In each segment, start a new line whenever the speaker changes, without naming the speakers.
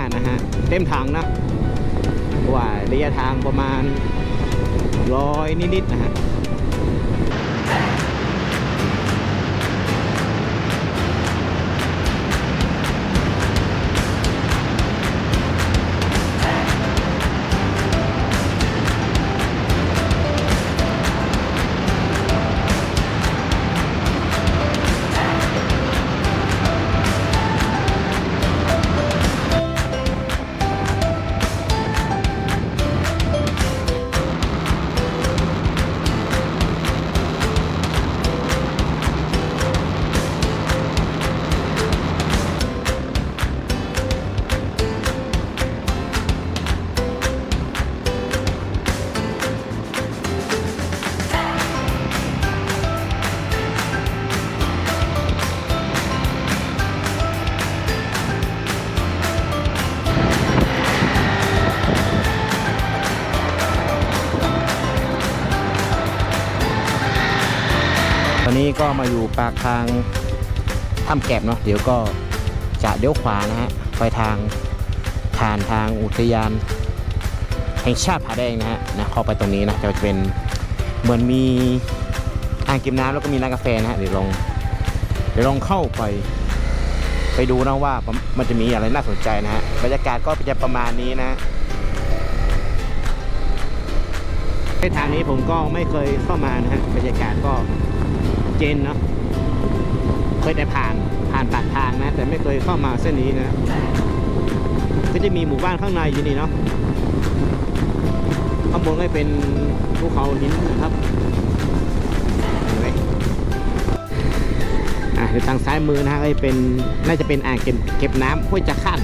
15 นะฮะ เต็มถังนะว่าระยะทางประมาณร้อยนิดๆนะฮะ ปากทางถ้ำแก็บเนาะเดี๋ยวก็จะเลี้ยวขวานะฮะไปทางผ่านทางอุทยานแห่งชาติผาแดงนะฮะนะเข้าไปตรงนี้นะจะเป็นเหมือนมีอ่างเก็บน้ำแล้วก็มีร้านกาแฟนะฮะเดี๋ยวลองเดี๋ยวลองเข้าไป ไปดูนะว่ามันจะมีอะไรน่าสนใจนะฮะบรรยากาศก็จะประมาณนี้นะในทางนี้ผมก็ไม่เคยเข้ามานะฮะบรรยากาศก็เจนเนาะ ยแต่ผ่านผ่านปากทางนะ แต่ไม่เคยเข้ามาเส้นนี้นะก็จะมีหมู่บ้านข้างในอยู่นี่เนาะข้างบนก็เป็นภูเขาหินนะครับอะเดี๋ยวทางซ้ายมือนะฮะก็เป็นน่าจะเป็นอ่างเก็บเก็บน้ำห้วยจักขัน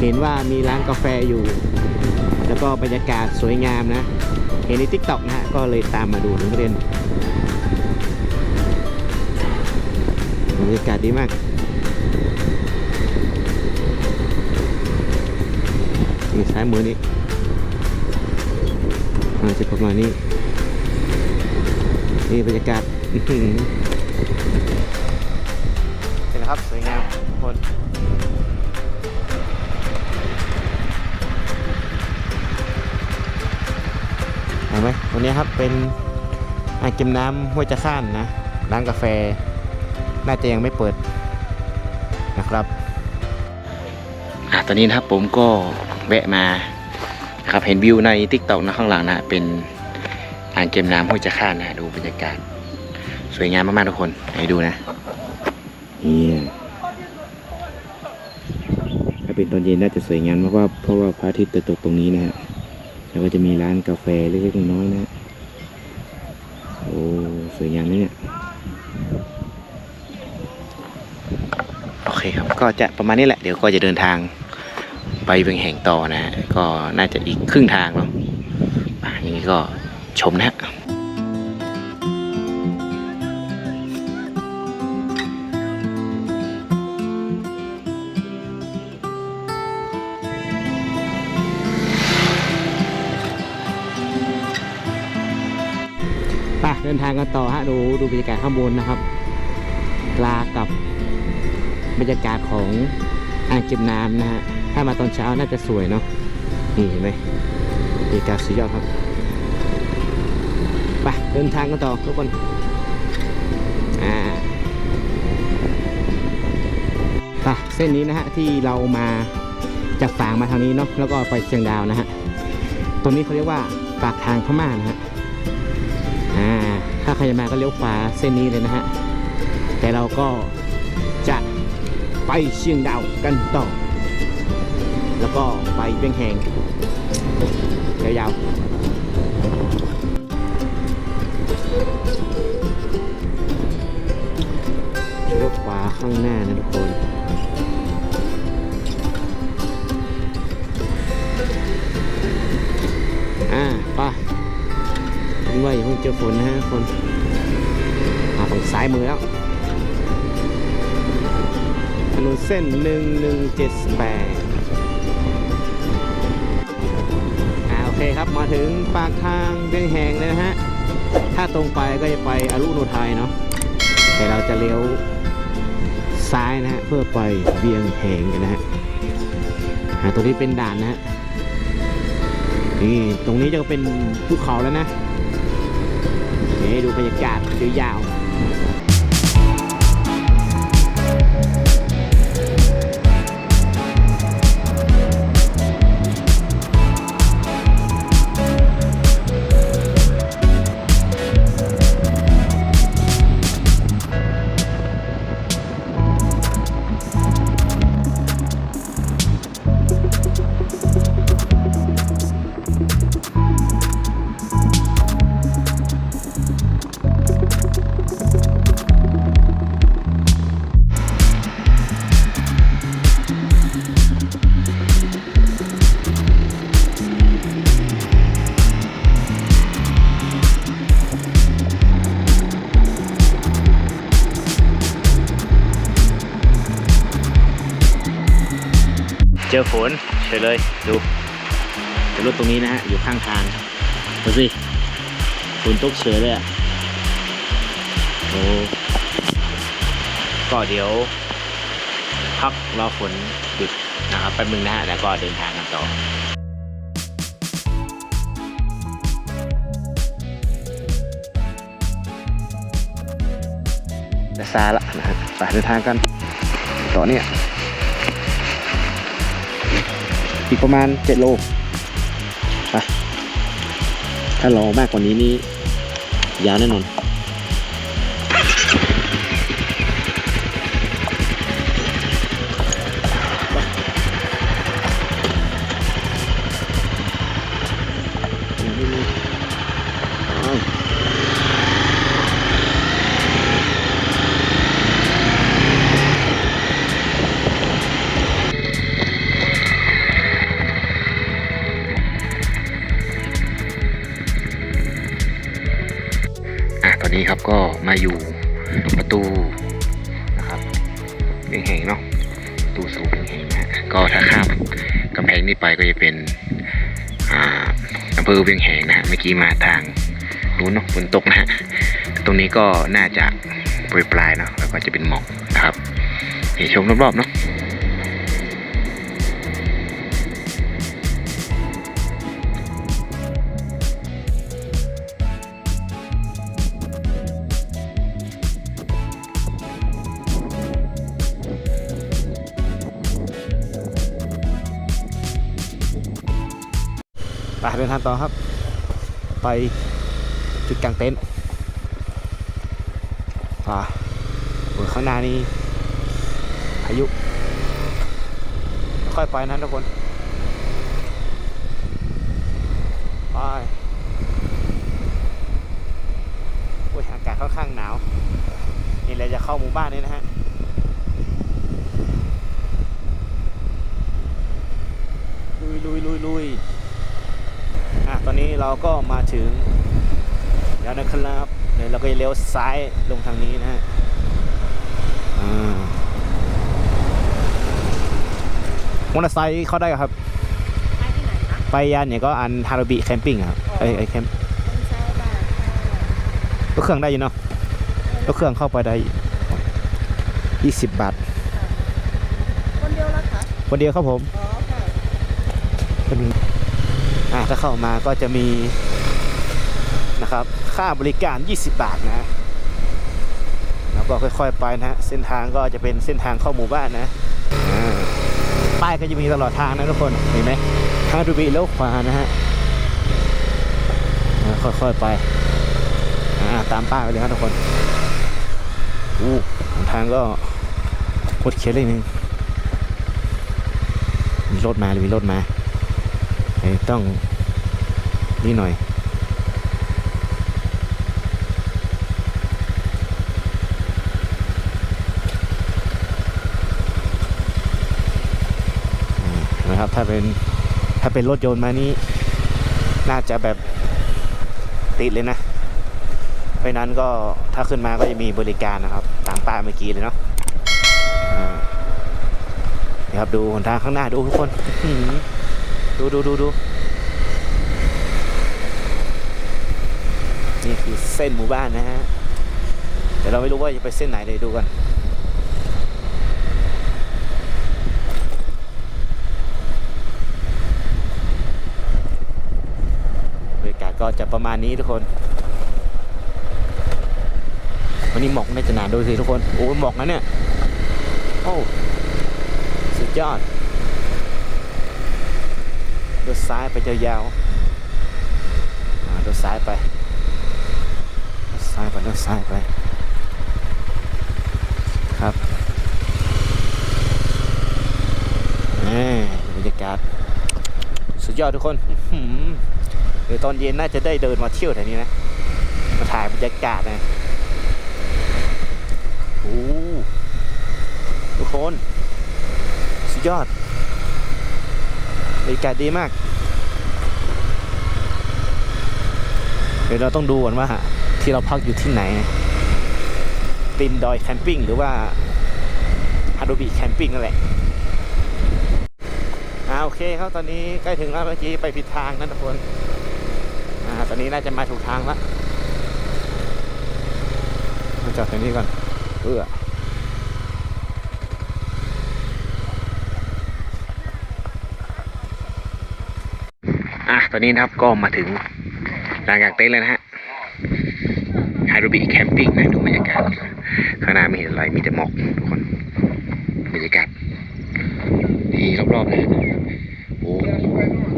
เห็นว่ามีร้านกาแฟอยู่ แล้วก็บรรยากาศสวยงามนะ เห็นในทิกตอกนะฮะก็เลยตามมาดูนักเรียน รรยากาศดีมากนี่ซ้ายมือนี้อาจจะประมาณนี้ นี่บรรยากาศอื้อหือเห็นนะครับ สวยงามทุกคนเห็นไหมตรงนี้ครับเป็นอ่างเก็บน้ำห้วยจะข้านนะร้านกาแฟ น่าจะยังไม่เปิดนะครับอะตอนนี้นะครับผมก็แวะมาครับเห็นวิวในทิกตอกนะข้างหลังนะเป็นอ่างเก็บน้ำห้วยจะข้านนะดูบรรยากาศ สวยงามมากๆทุกคนให้ดูนะนี่ถ้าเป็นตอนเย็นน่าจะสวยงามเพราะว่าเพราะว่าพระอาทิตย์จะตกตรงนี้นะฮะแล้วก็จะมีร้านกาแฟเล็กๆน้อยๆนะฮะโอ้สวยงามนะเนี่ย โอ เคครับ ก็จะประมาณนี้แหละ เดี๋ยวก็จะเดินทางไปเวียงแห่งต่อนะฮะก็น่าจะอีกครึ่งทางเนาะอย่างนี้ก็ชมนะฮะไปเดินทางกันต่อฮะดูดูบรรยากาศข้างบนนะครับลากับ บรรยากาศของอ่างเก็บน้ำนะฮะ ถ้ามาตอนเช้าน่าจะสวยเนาะ นี่เห็นไหมบรรยากาศสุดยอดครับ ไปเดินทางกันต่อทุกคนอ่าไปเส้นนี้นะฮะที่เรามาจากฝางมาทางนี้เนาะแล้วก็ไปเชียงดาวนะฮะตรงนี้เขาเรียกว่าปากทางพม่านะฮะอ่าถ้าใครจะมาก็เลี้ยวขวาเส้นนี้เลยนะฮะแต่เราก็จะ ไปเชียงดาวกันต่อ แล้วก็ไปเวียงแหงยาวๆเลี้ยวขวาข้างหน้านะทุกคนอ่าไปผมว่าอย่าเพิ่งเจอฝนนะฮะคนมาฝั่งซ้ายมือแล้ว นนเส้นหนึ่งหนึ่งเจ็ดแปดอ่าโอเคครับมาถึงปากทางเวียงแหงเลยนะฮะ ถ้าตรงไปก็จะไปอรุโนไทยเนาะแต่เราจะเลี้ยวซ้ายนะฮะ เพื่อไปเวียงแหงกันนะฮะอ่าตัวนี้เป็นด่านนะฮะนี่ตรงนี้จะเป็นภูเขาแล้วนะนี่ดูบรรยากาศยาวๆ เจอฝนเฉยเลยดูจอรถตรงนี้นะฮะอยู่ข้างทางดูสิฝนตกเฉยเลยอะโอ้ก็เดี๋ยวพักรอฝนหยุดนะครับแป๊บนึงนะฮะแล้วก็เดินทางกันต่อซาละนะฮะไปเดินทางกัน ต่อเนี่ย อีกประมาณเจ็ดโลไปถ้ารอมากกว่านี้นี่ยาวแน่นอน ก็จะเป็นอำเภอเวียงแหงนะฮะเมื่อกี้มาทางนู้นเนาะฝนตกนะฮะตรงนี้ก็น่าจะปลายปลายเนาะแล้วก็จะเป็นหมอกนะครับเดี๋ยวชมรอบๆเนาะ ดินทางต่อครับ ไปจุดกลางเต็นท์อ่าข้างหน้านี้พายุ ค่อยไปนะทุกคน ไปโอ้ยอากาศค่อนข้างหนาว นี่เราจะเข้าหมู่บ้านนี่นะฮะลุยลุยลุยลุย ตอนนี้เราก็มาถึงแล้วนะครับเดี๋ยวเราก็จะเลี้ยวซ้ายลงทางนี้นะฮะอ่ามอเตอร์ไซค์เข้าได้เหรอครับ
ไปที่ไหนคะ
ไปยานเนี่ยก็อันฮาราบิแคมปิ้งอะครับไอไอแคมป์
ต้นไทรบาทค่ะ
รถเครื่องได้อยู่เนาะรถเครื่องเข้าไปได้ยี่สิบบาท
คนเดียวละคะ
คนเดียวครับผม
อ๋อค่ะ
เป็น อ่าถ้าเข้ามาก็จะมีนะครับค่าบริการ 20 บาทนะแล้วก็ค่อยๆไปนะฮะเส้นทางก็จะเป็นเส้นทางเข้าหมู่บ้านนะป้ายก็จะมีตลอดทางนะทุกคนเห็นไหมฮารูบิเลี้ยวขวานะฮะค่อยๆไปตามป้ายไปเลยครับทุกคนอู้ทางก็โคดเขียนเลยนึงมีรถมาหรือมีรถมา ต้องนี่หน่อย นะครับ ถ้าเป็น ถ้าเป็นรถยนต์มานี้ น่าจะแบบติดเลยนะ เพราะนั้นก็ถ้าขึ้นมาก็จะมีบริการนะครับ ตามป้ายเมื่อกี้เลยเนาะนี่ครับดูหนทางข้างหน้าดูทุกคน ดูดูดูดูนี่คือเส้นหมู่บ้านนะฮะแต่เราไม่รู้ว่าจะไปเส้นไหนเลยดูกันบรรยากาศก็จะประมาณนี้ทุกคน วันนี้หมอกไม่จะหนาดูสิทุกคน โอ้หมอกนะเนี่ย โอ้ สุดยอด เดินซ้ายไปยาวๆอ่าเดินซ้ายไปเดินซ้ายไปเดินซ้ายไปครับนี่บรรยากาศสุดยอดทุกคนเดี๋ยวตอนเย็นน่าจะได้เดินมาเที่ยวแถวนี้นะ มาถ่ายบรรยากาศนะโอ้ทุกคน สุดยอด บรรยากาศดีมาก เดี๋ยวเราต้องดูก่อนว่าที่เราพักอยู่ที่ไหนตินดอยแคมปิ้งหรือว่าฮาโดบีแคมปิ้งนั่นแหละอ่าโอเคครับตอนนี้ใกล้ถึงแล้วเมื่อกี้ไปผิดทางนะทุกคนอ่าตอนนี้น่าจะมาถูกทางแล้วมาจอดตรงนี้ก่อนเพื่อ อะตอนนี้นะครับก็มาถึงลานกางเต็นท์แล้วนะฮะฮารุบิแคมปิ้งนะดูบรรยากาศข้างหน้าไม่เห็นอะไรมีแต่หมอกทุกคนบรรยากาศดีรอบๆเลยโอ้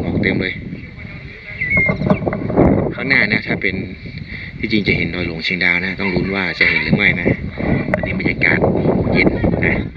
หมอกเต็มเลย ข้างหน้านะถ้าเป็นที่จริงจะเห็นดอยหลวงเชียงดาวนะ ต้องลุ้นว่าจะเห็นหรือไม่นะตอนนี้บรรยากาศเย็นนะ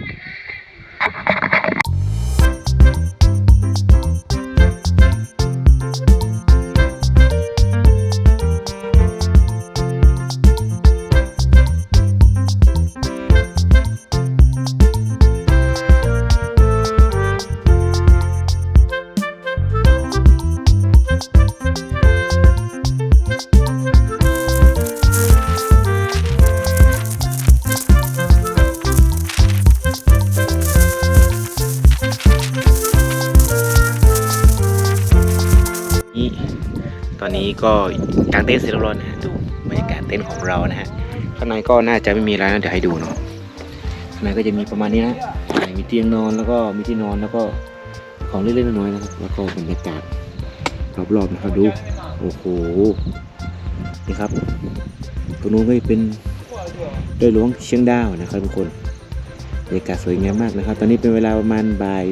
ก็กางเต็นท์เสร็จเรียบร้อยนะฮะดูบรรยากาศเต็นท์ของเรานะฮะข้างในก็น่าจะไม่มีอะไรนะเดี๋ยวให้ดูเนาะข้างในก็จะมีประมาณนี้นะมีเตียงนอนแล้วก็มีที่นอนแล้วก็ของเล็กๆน้อยๆนะครับ แล้วก็บรรยากาศรอบๆนะครับดูโอ้โหนี่ครับตรงนู้นก็เป็นดอยหลวงเชียงดาวนะครับทุกคนบรรยากาศสวยงามมากนะครับ ตอนนี้เป็นเวลาประมาณบ่าย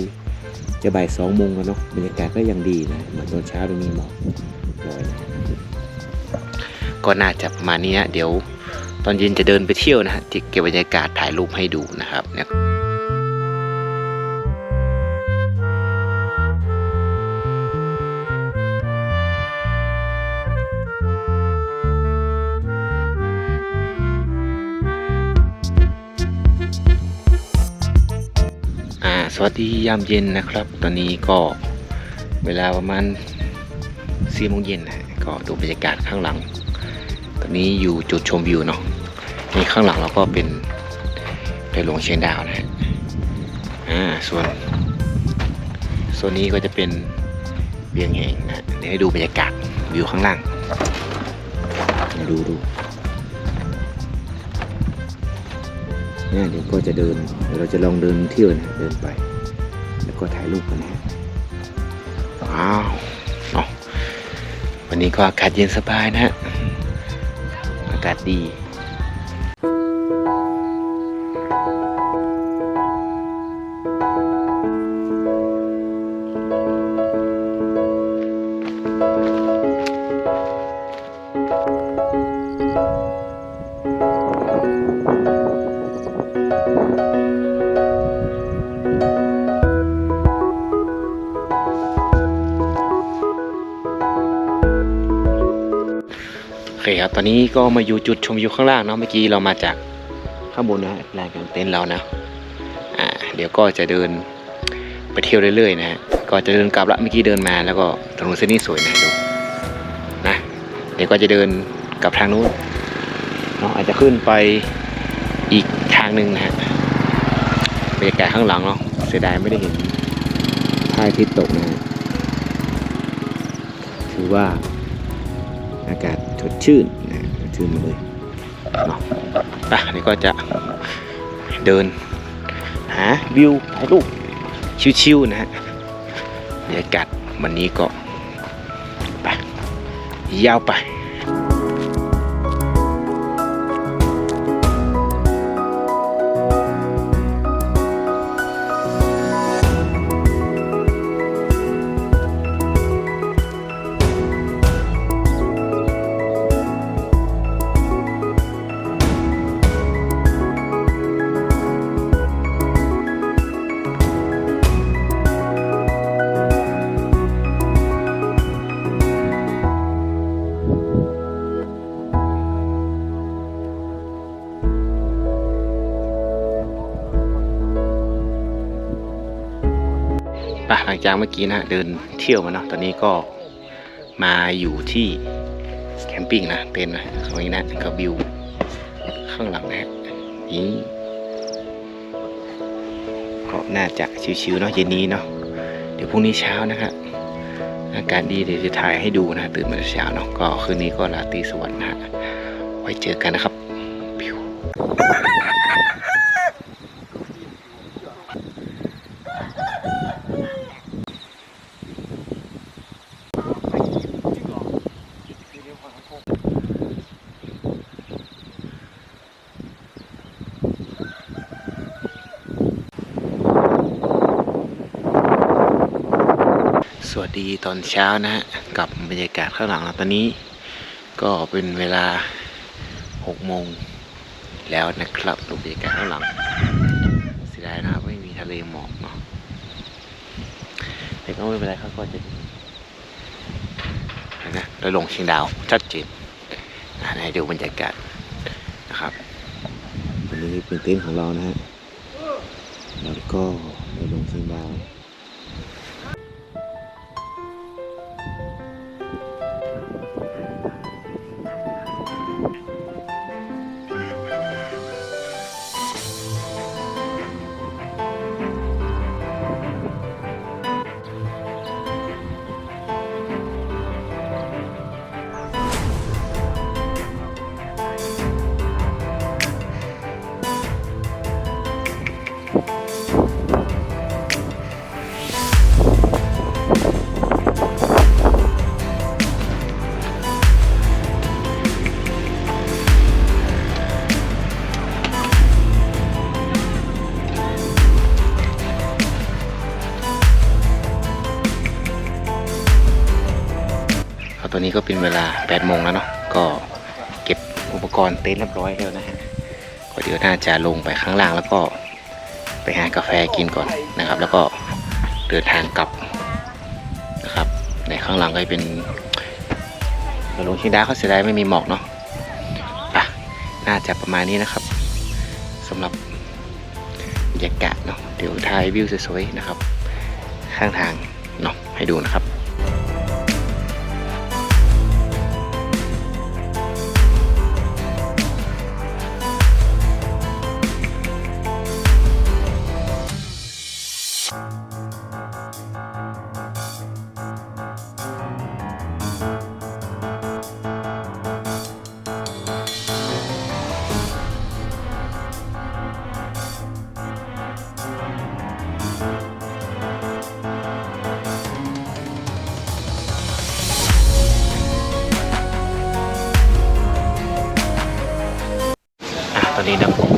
จะบ่ายสองโมงแล้วเนาะบรรยากาศก็ยังดีนะเหมือนตอนเช้าตรงนี้หมอกลอยนะ ก็น่าจะประมาณนี้ฮะเดี๋ยวตอนเย็นจะเดินไปเที่ยวนะฮะเก็บบรรยากาศถ่ายรูปให้ดูนะครับเนี่ยสวัสดียามเย็นนะครับ ตอนนี้ก็เวลาประมาณสี่โมงเย็นนะก็ดูบรรยากาศข้างหลัง นี้อยู่จุดชมวิวเนาะนี่ข้างหลังเราก็เป็นไปหลวงเชียงดาวนะฮะอ่าส่วนโซนนี้ก็จะเป็นเบียงแหงนะฮะเดี๋ยวให้ดูบรรยากาศวิวข้างล่างมาดูดูเนี่ยเดี๋ยวก็จะเดินเดี๋ยวเราจะลองเดินเที่ยวนะเดินไป แล้วก็ถ่ายรูปกันนะฮะว้าววันนี้ก็อากาศเย็นสบายนะฮะ กาศดี ตอนนี้ก็มาอยู่จุดชมวิวข้างล่างเนาะเมื่อกี้เรามาจากข้างบนนะฮะลานกางเต็นท์เรานะอ่าเดี๋ยวก็จะเดินไปเที่ยวเรื่อยๆนะฮะก็จะเดินกลับละเมื่อกี้เดินมาแล้วก็ถนนเส้นนี้สวยนะดูนะเดี๋ยวก็จะเดินกลับทางนู้นเนาะอาจจะขึ้นไปอีกทางหนึ่งนะฮะบรรยากาศข้างหลังเนาะเสียดายไม่ได้เห็นพระอาทิตย์ตกนะฮะถือว่าอากาศ สดชื่นนะชื่นเลยเนาะอะนี่ก็จะเดินหาวิวถ่ายรูปชิวๆนะฮะบรรยากาศวันนี้ก็ไปยาวไป จากเมื่อกี้นะเดินเที่ยวมาเนาะตอนนี้ก็มาอยู่ที่แคมปิ้งนะเต็นท์นะตรงนี้นะกับวิวข้างหลังนะฮะนี่ก็น่าจะชิวๆเนาะเย็นนี้เนาะเดี๋ยวพรุ่งนี้เช้านะครับอากาศดีเดี๋ยวจะถ่ายให้ดูนะตื่นมาเช้าเนาะก็คืนนี้ก็ราตรีสวัสดิ์นะฮะไว้เจอกันนะครับพิว สวัสดีต อนเช้านะฮะกับบรรยากาศข้างหลังเราตอนนี้ ก็เป็นเวลา6โมงแล้วนะครับดูบรรยากาศข้างหลังเสียดายนะครับไม่มีทะเลหมอกเนาะแต่ก็ไม่เป็นไรครับก็จะนะเราลงเชียงดาวชัดเจนอะให้ดูบรรยากาศนะครับวันนี้เป็นเต็นท์ของเรานะฮะแล้วก็เราลงเชียงดาว ก็เป็นเวลา8โมงแล้วเนาะก็เก็บอุปกรณ์เต็นท์เรียบร้อยแล้วนะฮะก็เดี๋ยวน่าจะลงไปข้างล่างแล้วก็ไปหากาแฟกินก่อนนะครับ แล้วก็เดินทางกลับนะครับ ในข้างหลังก็เป็นลงชิงดาเขาเสียดายไม่มีหมอกเนาะอะน่าจะประมาณนี้นะครับสำหรับบรรยากาศเนาะเดี๋ยวถ่ายวิวสวยๆนะครับ ข้างทางเนาะให้ดูนะครับ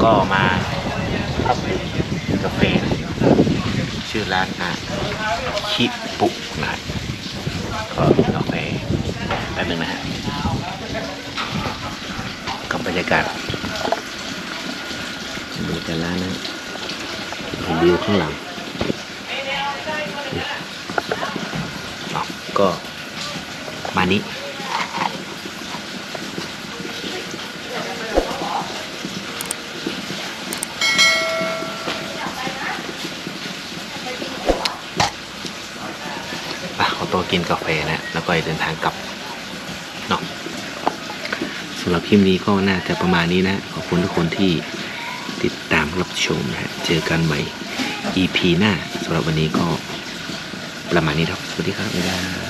ก็มาพักดื่มกาแฟชื่อร้านนะคิปุนะก็กาแฟแป๊บนึงนะฮะกับบรรยากาศบรรยากาศร้านนะเห็นวิวข้างหลังก็มานี้ ก็กินกาแฟนะ แล้วก็เดินทางกลับเนาะสำหรับคลิปนี้ก็น่าจะประมาณนี้นะ ขอบคุณทุกคนที่ติดตามรับชมนะฮะเจอกันใหม่ EP หน้าสำหรับวันนี้ก็ประมาณนี้ครับ สวัสดีครับบ๊ายบาย